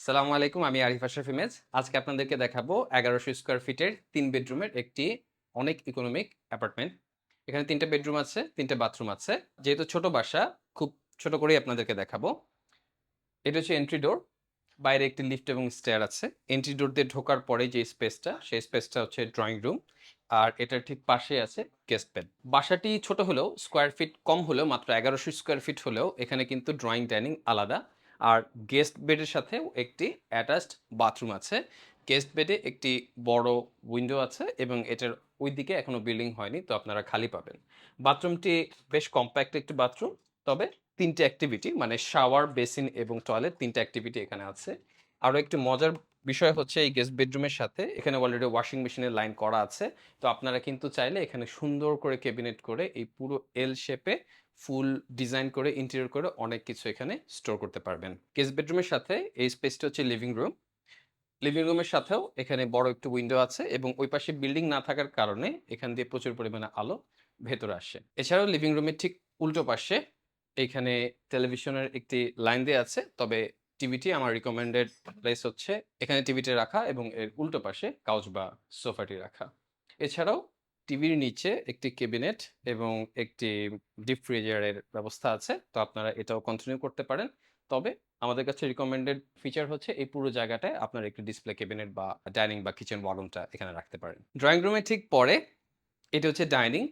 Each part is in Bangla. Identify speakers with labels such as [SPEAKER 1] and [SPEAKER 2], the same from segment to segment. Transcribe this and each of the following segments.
[SPEAKER 1] সালামু আলাইকুম, আমি আরিফ আশরাফ ইমেজ। আজকে আপনাদেরকে দেখাবো এগারোশো স্কোয়ার ফিটের তিন বেডরুমের একটি অনেক ইকোনমিক অ্যাপার্টমেন্ট এখানে তিনটে বেডরুম আছে, তিনটে বাথরুম আছে। যেহেতু ছোট বাসা, খুব ছোট করেই আপনাদেরকে দেখাবো। এটা হচ্ছে এন্ট্রি ডোর বাইরে একটি লিফট এবং স্টেয়ার আছে। এন্ট্রি ডোর দিয়ে ঢোকার পরে যে স্পেসটা সেই স্পেসটা হচ্ছে ড্রয়িং রুম আর এটার ঠিক পাশে আছে গেস্ট বেড বাসাটি ছোট হলেও স্কোয়ার ফিট কম হলেও, মাত্র এগারোশো স্কোয়ার ফিট হলেও, এখানে কিন্তু ড্রয়িং ডাইনিং আলাদা। আর গেস্ট বেডের সাথে একটি অ্যাটাচড বাথরুম আছে। গেস্ট বেডে একটি বড় উইন্ডো আছে এবং এটার ওই দিকে এখনও বিল্ডিং হয়নি, তো আপনারা খালি পাবেন। বাথরুমটি বেশ কম্প্যাক্ট একটি বাথরুম তবে তিনটে অ্যাক্টিভিটি মানে শাওয়ার বেসিন এবং টয়লেট তিনটে অ্যাক্টিভিটি এখানে আছে। আরও একটি মজার বিষয় হচ্ছে এই গেস্ট বেডরুমের সাথে এখানে অলরেডি ওয়াশিং মেশিনের লাইন করা আছে। তো আপনারা কিন্তু চাইলে এখানে সুন্দর করে ক্যাবিনেট করে এই পুরো এল শেপে ফুল ডিজাইন করে ইন্টেরিয়র করে অনেক কিছু এখানে স্টোর করতে পারবেন। গেস্ট বেডরুমের সাথে এই স্পেসটা হচ্ছে লিভিং রুম লিভিং রুমের সাথেও এখানে বড় একটু উইন্ডো আছে এবং ওই পাশে বিল্ডিং না থাকার কারণে এখান দিয়ে প্রচুর পরিমাণে আলো ভেতরে আসে। এছাড়াও লিভিং রুমের ঠিক উল্টো পাশে এখানে টেলিভিশনের একটি লাইন দিয়ে আছে, তবে টিভিটি আমার রিকমেন্ডেড প্লেস হচ্ছে এখানে টিভিটি রাখা এবং এর উল্টো পাশে কাউচ বা সোফাটি রাখা। এছাড়াও টিভির নিচে একটি ক্যাবিনেট এবং একটি ডিপ ফ্রিজারের ব্যবস্থা আছে, তো আপনারা এটাও কন্টিনিউ করতে পারেন। তবে আমাদের কাছে রিকমেন্ডেড ফিচার হচ্ছে এই পুরো জায়গাটায় আপনার একটি ডিসপ্লে ক্যাবিনেট বা ডাইনিং বা কিচেন ওয়াগনটা এখানে রাখতে পারেন। ড্রয়িং রুমের ঠিক পরে এটা হচ্ছে ডাইনিং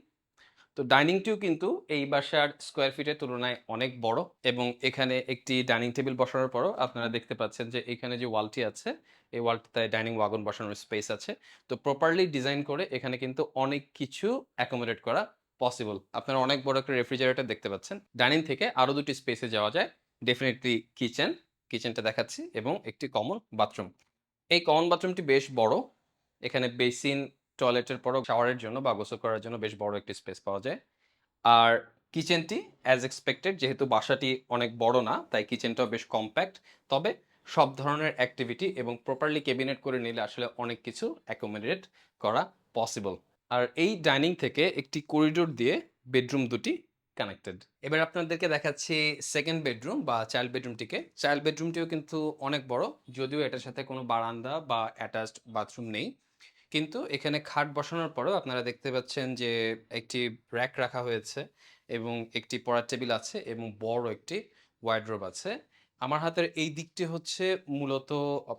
[SPEAKER 1] তো ডাইনিংটিও কিন্তু এই বাসার স্কোয়ার ফিটের তুলনায় অনেক বড় এবং এখানে একটি ডাইনিং টেবিল বসানোর পরও আপনারা দেখতে পাচ্ছেন যে এখানে যে ওয়ালটি আছে, এই ওয়ালটিতে ডাইনিং ওয়াগন বসানোর স্পেস আছে। তো প্রপারলি ডিজাইন করে এখানে কিন্তু অনেক কিছু অ্যাকোমোডেট করা পসিবল আপনারা অনেক বড় একটা রেফ্রিজারেটর দেখতে পাচ্ছেন। ডাইনিং থেকে আরও দুটি স্পেসে যাওয়া যায়। ডেফিনেটলি কিচেন কিচেনটা দেখাচ্ছি এবং একটি কমন বাথরুম এই কমন বাথরুমটি বেশ বড়। এখানে বেসিন টয়লেটের পরও শাওয়ারের জন্য বা গোসল করার জন্য বেশ বড় একটি স্পেস পাওয়া যায়। আর কিচেনটি অ্যাজ এক্সপেক্টেড যেহেতু বাসাটি অনেক বড় না, তাই কিচেনটাও বেশ কম্প্যাক্ট তবে সব ধরনের অ্যাক্টিভিটি এবং প্রপারলি ক্যাবিনেট করে নিলে আসলে অনেক কিছু অ্যাকোমোডেট করা পসিবল আর এই ডাইনিং থেকে একটি করিডোর দিয়ে বেডরুম দুটি কানেক্টেড এবার আপনাদেরকে দেখাচ্ছি সেকেন্ড বেডরুম বা চাইল্ড বেডরুমটিকে চাইল্ড বেডরুমটিও কিন্তু অনেক বড়, যদিও এটার সাথে কোনো বারান্দা বা অ্যাটাচড বাথরুম নেই। কিন্তু এখানে খাট বসানোর পরেও আপনারা দেখতে পাচ্ছেন যে একটি র্যাক রাখা হয়েছে এবং একটি পড়ার টেবিল আছে এবং বড় একটি ওয়াইড্রোব আছে। আমার হাতের এই দিকটি হচ্ছে মূলত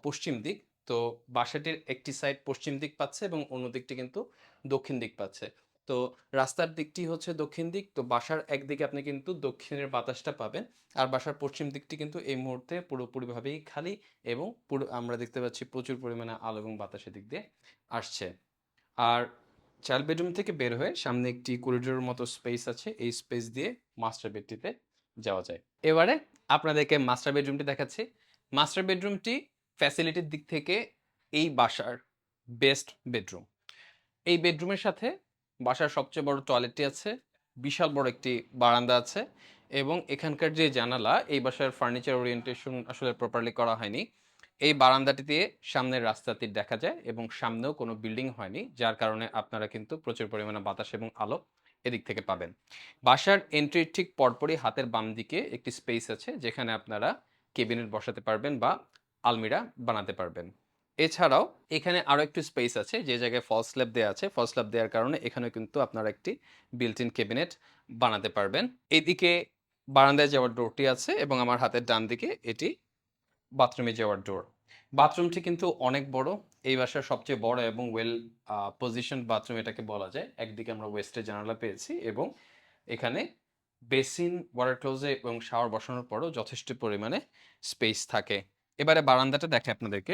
[SPEAKER 1] পশ্চিম দিক। তো বাসাটির একটি সাইড পশ্চিম দিক পাচ্ছে এবং অন্য দিকটি কিন্তু দক্ষিণ দিক পাচ্ছে। তো রাস্তার দিকটি হচ্ছে দক্ষিণ দিক, তো বাসার একদিকে আপনি কিন্তু দক্ষিণের বাতাসটা পাবেন। আর বাসার পশ্চিম দিকটি কিন্তু এই মুহূর্তে পুরোপুরিভাবেই খালি এবং পুরো আমরা দেখতে পাচ্ছি প্রচুর পরিমাণে আলো এবং বাতাসের দিক দিয়ে আসছে। আর চাইল্ড বেডরুম থেকে বের হয়ে সামনে একটি করিডোরের মতো স্পেস আছে। এই স্পেস দিয়ে মাস্টার বেডটিতে যাওয়া যায়। এবারে আপনাদেরকে মাস্টার বেডরুমটি দেখাচ্ছি। মাস্টার বেডরুমটি ফ্যাসিলিটির দিক থেকে এই বাসার বেস্ট বেডরুম এই বেডরুমের সাথে বাসার সবচেয়ে বড় টয়লেটটি আছে, বিশাল বড় একটি বারান্দা আছে এবং এখানকার যে জানালা, এই বাসার ফার্নিচার ওরিয়েন্টেশন আসলে প্রপারলি করা হয়নি। এই বারান্দাটি দিয়ে সামনের রাস্তাটি দেখা যায় এবং সামনেও কোনো বিল্ডিং হয়নি, যার কারণে আপনারা কিন্তু প্রচুর পরিমাণে বাতাস এবং আলো এদিক থেকে পাবেন। বাসার এন্ট্রির ঠিক পরপরই হাতের বাম দিকে একটি স্পেস আছে, যেখানে আপনারা কেবিনেট বসাতে পারবেন বা আলমিরা বানাতে পারবেন। এছাড়াও এখানে আরও একটু স্পেস আছে, যে জায়গায় ফল স্ল্যাব দেওয়া আছে ফল স্ল্যাব দেওয়ার কারণে এখানে কিন্তু আপনারা একটি বিল্ট ইন কেবিনেট বানাতে পারবেন। এদিকে বারান্দায় যাওয়ার ডোরটি আছে এবং আমার হাতের ডান দিকে এটি বাথরুমে যাওয়ার ডোর বাথরুমটি কিন্তু অনেক বড়, এই বাসার সবচেয়ে বড় এবং ওয়েল পজিশন বাথরুম এটাকে বলা যায়। একদিকে আমরা ওয়েস্টে জানালা পেয়েছি এবং এখানে বেসিন ওয়াটার ক্লোজে এবং শাওয়ার বসানোর পরও যথেষ্ট পরিমাণে স্পেস থাকে। এবারে বারান্দাটা দেখে আপনাদেরকে।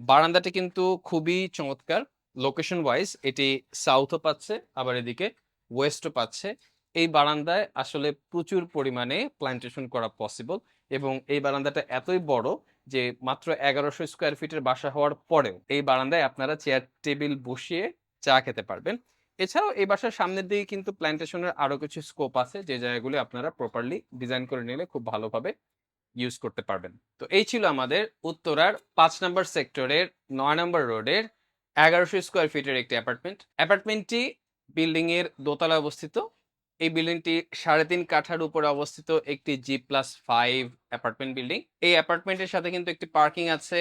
[SPEAKER 1] বারান্দাটি কিন্তু খুবই চমৎকার। লোকেশন ওয়াইজ এটি সাউথও পাচ্ছে, আবার এদিকে ওয়েস্টও পাচ্ছে। এই বারান্দায় আসলে প্রচুর পরিমাণে প্ল্যান্টেশন করা পসিবল এবং এই বারান্দাটা এতই বড় যে মাত্র এগারোশো স্কোয়ার ফিটের বাসা হওয়ার পরেও এই বারান্দায় আপনারা চেয়ার টেবিল বসিয়ে চা খেতে পারবেন। এছাড়াও এই বাসার সামনের দিকে কিন্তু প্ল্যান্টেশনের আরও কিছু স্কোপ আছে, যে জায়গাগুলি আপনারা প্রপারলি ডিজাইন করে নিলে খুব ভালোভাবে ইউজ করতে পারবেন। তো এই ছিল আমাদের উত্তরার পাঁচ নম্বর সেক্টরের নয় নম্বর রোডের এগারোশো স্কোয়ার ফিটের একটি অ্যাপার্টমেন্ট অ্যাপার্টমেন্টটি বিল্ডিং এর দোতলায় অবস্থিত। এই বিল্ডিংটি সাড়ে তিন কাঠার উপরে অবস্থিত একটি G plus five apartment building এই অ্যাপার্টমেন্টের সাথে কিন্তু একটি পার্কিং আছে,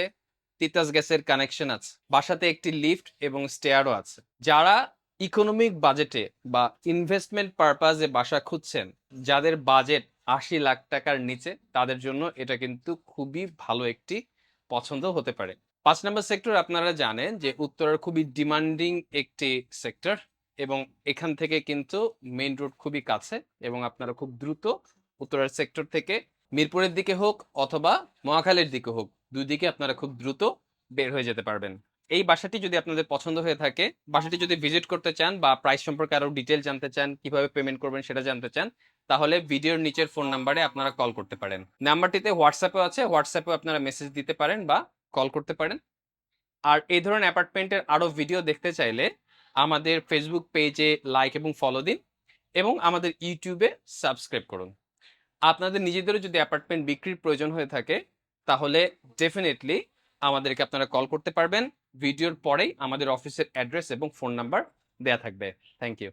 [SPEAKER 1] তিতাস গ্যাসের কানেকশন আছে। বাসাতে একটি লিফট এবং স্টেয়ারও আছে। যারা ইকোনমিক বাজেটে বা ইনভেস্টমেন্ট পারপাজে বাসা খুঁজছেন, যাদের বাজেট আশি লাখ টাকার নিচে তাদের জন্য এটা কিন্তু খুবই ভালো একটি পছন্দ হতে পারে। পাঁচ নম্বর সেক্টর আপনারা জানেন যে উত্তরার খুবই ডিমান্ডিং একটি সেক্টর এবং এখান থেকে কিন্তু মেইন রোড খুবই কাছে এবং আপনারা খুব দ্রুত উত্তরার সেক্টর থেকে মিরপুরের দিকে হোক অথবা মহাখালীর দিকে হোক, দুই দিকে আপনারা খুব দ্রুত বের হয়ে যেতে পারবেন। এই বাসাটি যদি আপনাদের পছন্দ হয়ে থাকে, বাসাটি যদি ভিজিট করতে চান বা প্রাইস সম্পর্কে আরও ডিটেল জানতে চান, কীভাবে পেমেন্ট করবেন সেটা জানতে চান, তাহলে ভিডিওর নিচের ফোন নাম্বারে আপনারা কল করতে পারেন। নাম্বারটিতে হোয়াটসঅ্যাপও আছে হোয়াটসঅ্যাপেও আপনারা মেসেজ দিতে পারেন বা কল করতে পারেন। আর এই ধরনের অ্যাপার্টমেন্টের আরও ভিডিও দেখতে চাইলে আমাদের ফেসবুক পেজে লাইক এবং ফলো দিন এবং আমাদের ইউটিউবে সাবস্ক্রাইব করুন। আপনাদের নিজেদেরও যদি অ্যাপার্টমেন্ট বিক্রির প্রয়োজন হয়ে থাকে, তাহলে ডেফিনেটলি আমাদেরকে আপনারা কল করতে পারবেন। ভিডিওর পরেই আমাদের অফিসের অ্যাড্রেস এবং ফোন নাম্বার দেয়া থাকবে। Thank you